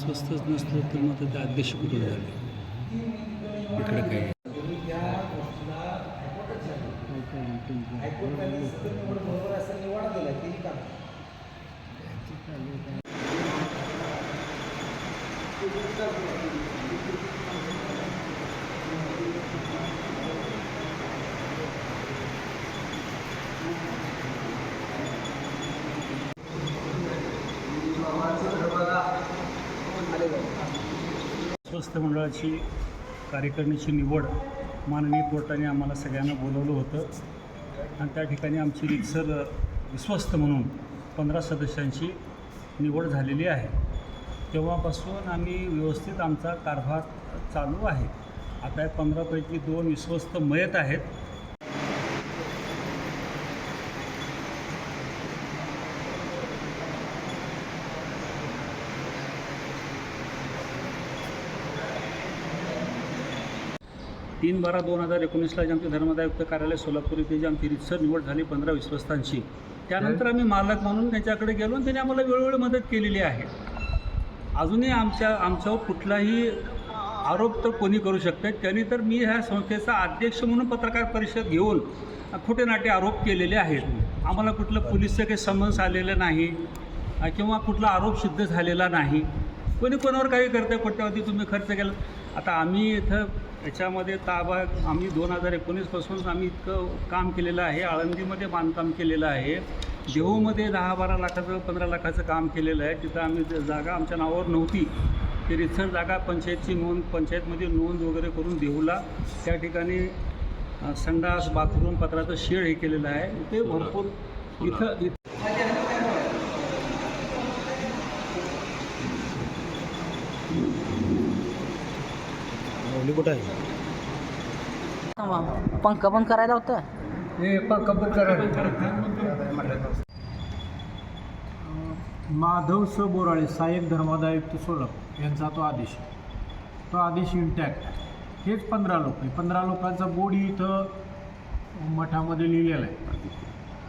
विश्वस्तच नसलं तर मग ते अध्यक्ष कुठून झाले? इकडे काय स्वस्थ मंडळाची कार्यकारिणीची निवड माननीय कोर्टाने आम्हाला सगळ्यांना बोलवलं होतं. आणि त्या ठिकाणी आमची रितसर विश्वस्त म्हणून पंधरा सदस्यांची निवड झालेली आहे. तेव्हापासून आम्ही व्यवस्थित आमचा कारभार चालू आहे. आता पंधरापैकी दोन विश्वस्त मयत आहेत. तीन बारा दोन हजार एकोणीसला जे आमचे धर्मदायुक्त कार्यालय सोलापूर इथे जी आमची रितसर निवड झाली पंधरा विश्वस्तांची त्यानंतर आम्ही मालक म्हणून त्यांच्याकडे गेलो आणि त्यांनी आम्हाला वेळोवेळी मदत केलेली आहे. अजूनही आमच्या आमच्यावर कुठलाही आरोप तर कोणी करू शकतात त्यांनी तर मी ह्या संस्थेचा अध्यक्ष म्हणून पत्रकार परिषद घेऊन खोटे नाटे आरोप केलेले आहेत. आम्हाला कुठलं पोलिसचं काही समन्स आलेलं नाही किंवा कुठला आरोप सिद्ध झालेला नाही. कोणी कोणावर काही करतं कोट्यावरती तुम्ही खर्च केला. आता आम्ही इथं याच्यामध्ये ताबा आम्ही दोन हजार एकोणीसपासून आम्ही इतकं काम केलेलं आहे. आळंदीमध्ये बांधकाम केलेलं आहे. देहूमध्ये दहा बारा लाखाचं पंधरा लाखाचं काम केलेलं आहे. तिथं आम्ही ज- जागा आमच्या नावावर नव्हती. ती रितसर जागा पंचायतची नोंद पंचायतमध्ये नोंद वगैरे करून देऊला त्या ठिकाणी संडास बाथरूम पत्राचं शेड हे केलेलं आहे. ते भरपूर इथं इथं कुठं आहे? पंखा पण करायला होतं. हे माधव स बोराळे सहाय्यक धर्मादायुक्त सोलापूर यांचा तो आदेश. तो आदेश इंटॅक्ट हेच पंधरा लोक आहे. पंधरा लोकांचा बोर्ड इथं मठामध्ये लिहिलेला आहे.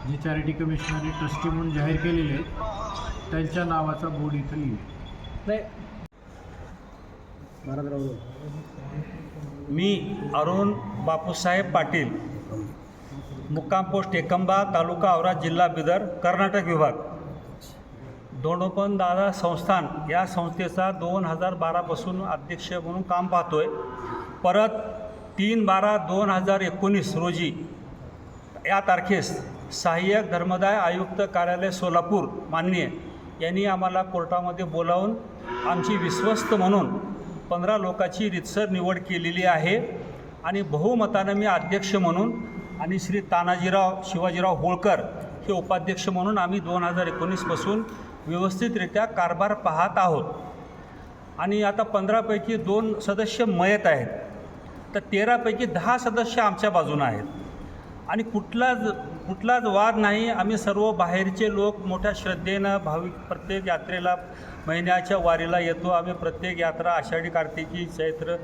जे चॅरिटी कमिशनरने ट्रस्टी म्हणून जाहीर केलेले आहेत त्यांच्या नावाचा बोर्ड इथं लिहिला मी अरुण बापूसाहेब पाटील मुक्काम पोस्ट एकंबा तालुका औरा जिल्हा बिदर कर्नाटक विभाग. दोनोपन दादा संस्थान या संस्थेचा दोन हजार बारापासून अध्यक्ष म्हणून काम पाहतोय. परत तीन बारा दोन हजार एकोणीस रोजी या तारखेस सहाय्यक धर्मदाय आयुक्त कार्यालय सोलापूर माननीय यांनी आम्हाला कोर्टामध्ये बोलावून आमची विश्वस्त म्हणून पंधरा लोकांची रितसर निवड केलेली आहे. आणि बहुमतानं मी अध्यक्ष म्हणून आणि श्री तानाजीराव शिवाजीराव होळकर हे उपाध्यक्ष म्हणून आम्ही दोन हजार एकोणीसपासून व्यवस्थितरित्या कारभार पाहत आहोत. आणि आता पंधरापैकी दोन सदस्य मयत आहेत. तर तेरापैकी दहा सदस्य आमच्या बाजूनं आहेत. आणि कुठलाच कुठलाच वाद नाही. आम्ही सर्व बाहेरचे लोक मोठ्या श्रद्धेनं भाविक प्रत्येक यात्रेला महिन्याच्या वारीला येतो. आम्ही प्रत्येक यात्रा आषाढी कार्तिकी चैत्र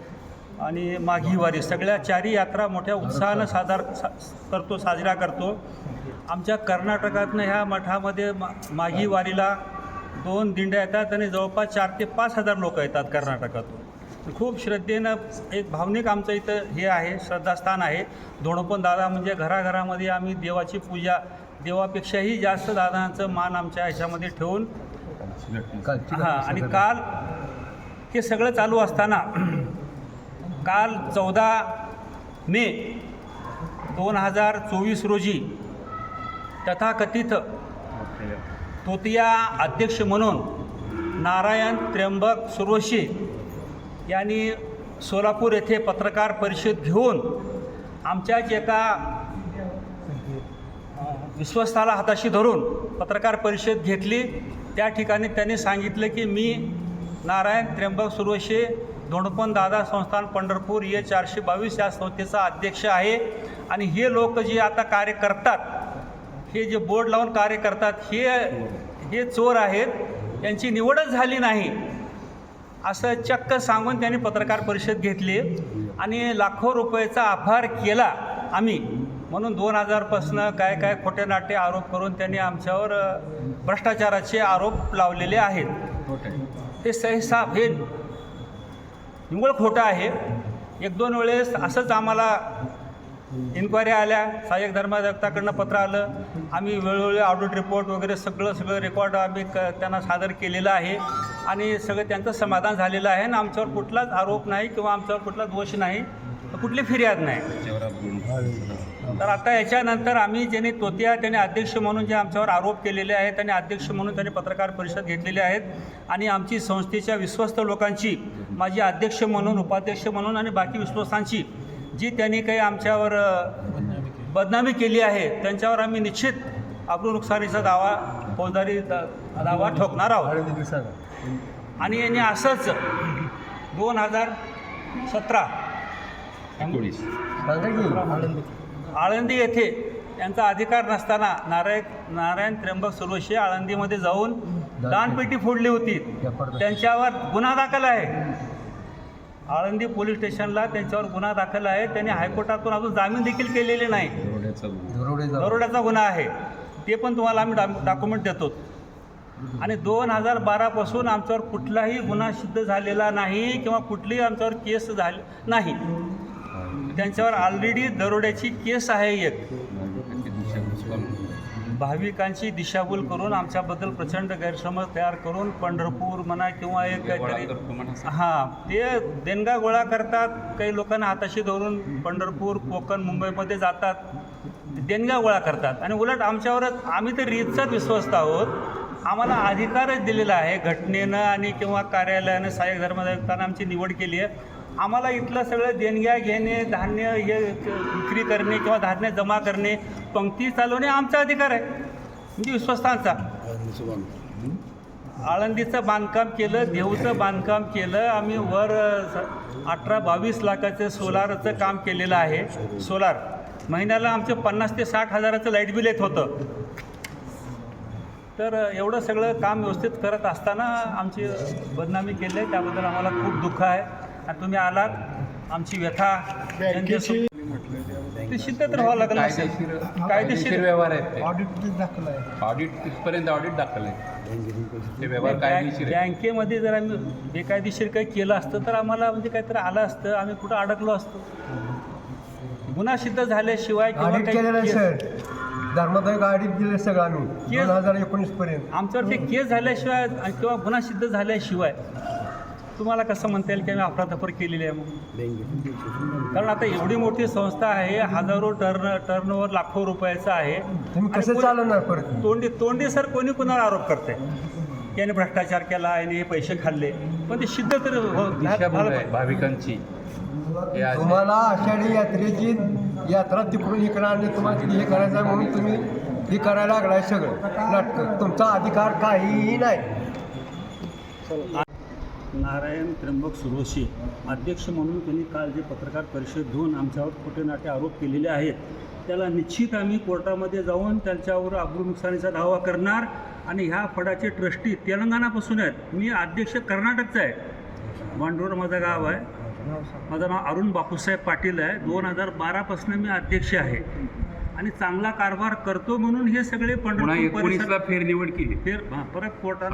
आणि माघी वारी सगळ्या चारी यात्रा मोठ्या उत्साहानं सादर सा करतो साजरा करतो. आमच्या कर्नाटकातनं ह्या मठामध्ये मा माघी वारीला दोन दिंड्या येतात आणि जवळपास चार ते पाच हजार लोक येतात कर्नाटकातून. खूप श्रद्धेनं एक भावनिक आमचं इथं हे आहे श्रद्धास्थान आहे. धोणोपण दादा म्हणजे घराघरामध्ये आम्ही देवाची पूजा देवापेक्षाही जास्त दादांचं मान आमच्या ह्याच्यामध्ये ठेवून हां आणि काल हे सगळं चालू असताना काल चौदा मे दोन हजार चोवीस रोजी तथाकथित तोतिया अध्यक्ष म्हणून नारायण त्र्यंबक सुरवशी यांनी सोलापूर येथे पत्रकार परिषद घेऊन आमच्याच एका विश्वस्ताला हाताशी धरून पत्रकार परिषद घेतली. त्या ठिकाणी त्यांनी सांगितलं की मी नारायण त्र्यंबक सुरवशे धोंडपण दादा संस्थान पंढरपूर ये चारशे बावीस या संस्थेचा अध्यक्ष आहे. आणि हे लोक जे आता कार्य करतात हे जे बोर्ड लावून कार्य करतात हे हे चोर आहेत यांची निवडच झाली नाही. असं चक्क सांगून त्यांनी पत्रकार परिषद घेतली आणि लाखो रुपयाचा आभार केला आम्ही. म्हणून दोन हजारपासनं काय काय खोटे नाटे आरोप करून त्यांनी आमच्यावर भ्रष्टाचाराचे आरोप लावलेले आहेत. ते सहसाब हे निव्वळ खोटं आहे. एक दोन वेळेस असंच आम्हाला इन्क्वायरी आल्या. सहाय्यक धर्माधिकाकडनं पत्र आलं. आम्ही वेळोवेळी ऑडिट रिपोर्ट वगैरे सगळं सगळं रेकॉर्ड आम्ही क त्यांना सादर केलेलं आहे. आणि सगळं त्यांचं समाधान झालेलं आहे. आणि आमच्यावर कुठलाच आरोप नाही किंवा आमच्यावर कुठला दोष नाही. कुठली फिर्याद नाही. तर आता याच्यानंतर आम्ही ज्यांनी तोतिया त्याने अध्यक्ष म्हणून जे आमच्यावर आरोप केलेले आहेत त्यांनी अध्यक्ष म्हणून त्यांनी पत्रकार परिषद घेतलेली आहेत. आणि आमची संस्थेच्या विश्वस्त लोकांची माझी अध्यक्ष म्हणून उपाध्यक्ष म्हणून आणि बाकी विश्वस्तांची जी त्यांनी काही आमच्यावर बदनामी केली आहे त्यांच्यावर आम्ही निश्चित अब्रू नुकसानीचा दावा फौजदारी दावा ठोकणार आहोत. आणि यांनी असंच दोन हजार सतरा आळंदी येथे त्यांचा अधिकार नसताना नारायण नारायण त्र्यंबक सुरवशी आळंदीमध्ये जाऊन दानपेटी फोडली होती. त्यांच्यावर गुन्हा दाखल आहे. आळंदी पोलीस स्टेशनला त्यांच्यावर गुन्हा दाखल आहे. त्यांनी हायकोर्टातून अजून जामीन देखील केलेले नाही. दरोड्याचा गुन्हा. आहे. ते पण तुम्हाला आम्ही डॉ डॉक्युमेंट देतो. आणि दोन हजार बारापासून आमच्यावर कुठलाही गुन्हा सिद्ध झालेला नाही किंवा कुठलीही आमच्यावर केस झाली नाही. त्यांच्यावर ऑलरेडी दरोड्याची केस आहे एक. भाविकांची दिशाभूल करून आमच्याबद्दल प्रचंड गैरसमज तयार करून पंढरपूर म्हणा किंवा एक काहीतरी हां ते देणगा गोळा करतात. काही लोकांना हाताशी धरून पंढरपूर कोकण मुंबईमध्ये जातात. देणगा गोळा करतात. आणि उलट आमच्यावरच आम्ही तर रीतचाच विश्वस्त आहोत. आम्हाला अधिकारच दिलेला आहे. घटनेनं आणि किंवा कार्यालयानं सहाय्यक धर्माधिकाऱ्यानं आमची निवड केली आहे. आम्हाला इथलं सगळं देणग्या घेणे धान्य हे विक्री करणे किंवा धान्य जमा करणे पंक्ती चालवणे आमचा अधिकार आहे. म्हणजे विश्वस्तांचा आळंदीचं बांधकाम केलं देऊचं बांधकाम केलं आम्ही वर अठरा बावीस लाखाचं सोलारचं काम केलेलं आहे. सोलार. महिन्याला आमचं पन्नास ते साठ हजाराचं लाइट बिल येत होतं. तर एवढं सगळं काम व्यवस्थित करत असताना आमची बदनामी केली आहे. त्याबद्दल आम्हाला खूप दुःख आहे. आणि तुम्ही आलात आमची व्यथा जनतेसमोर- ते सिद्ध तर व्हावं लागलं असेल कायदेशीर कायदेशीर व्यवहार आहेत ते. ऑडिट दाखल आहे. ऑडिट तिथपर्यंत ऑडिट दाखल आहे. ते व्यवहार बँक- कायदेशीर आहे बँकेमध्ये जर आम्ही बेकायदेशीर काही केलं असतं तर आम्हाला म्हणजे काहीतरी आलं असतं. आम्ही कुठं अडकलो असतो. गुन्हा सिद्ध झाल्याशिवाय किंवा ऑडिट काही केलेलं आहे केस- सर धर्मादायक ऑडिट दिले सगळं आम्ही केस- दोन हजार एकोणीस पर्यंत आमच्यावर ते केस झाल्याशिवाय आणि किंवा गुन्हा सिद्ध झाल्याशिवाय तुम्हाला कसं म्हणता येईल की आम्ही अफरातफर केलेली आहे म्हणून? कारण आता एवढी मोठी संस्था आहे हजारो टर्न टर्नओव्हर लाखो रुपयाचं आहे. तुम्ही आणि कसं चालवणार परत? तोंडी तोंडी सर कोणी कुणाला आरोप करते याने भ्रष्टाचार केला याने हे पैसे खाल्ले. पण ते सिद्ध तरी हो-. भाविकांची. तुम्हाला आषाढी यात्रेची यात्रा तिकडून इकडं आणली तुम्हाला हे करायचं आहे म्हणून तुम्ही हे करायला लागलाय सगळं. नाटकं. तुमचा अधिकार काहीही नाही. नारायण त्र्यंबक सुरोशी अध्यक्ष म्हणून त्यांनी काल जे पत्रकार परिषद घेऊन आमच्यावर खोटे नाटे आरोप केलेले आहेत त्याला निश्चित आम्ही कोर्टामध्ये जाऊन त्यांच्यावर अब्रू नुकसानीचा दावा करणार आणि ह्या फडाचे ट्रस्टी तेलंगणापासून आहेत. मी अध्यक्ष कर्नाटकचा आहे. मांडूर माझं गाव आहे. माझं नाव अरुण बापूसाहेब पाटील आहे. दोन हजार बारापासून मी अध्यक्ष आहे. आणि चांगला कारभार करतो म्हणून हे सगळे पंढरपूर फेरनिवड केली. फेर परत कोर्टात.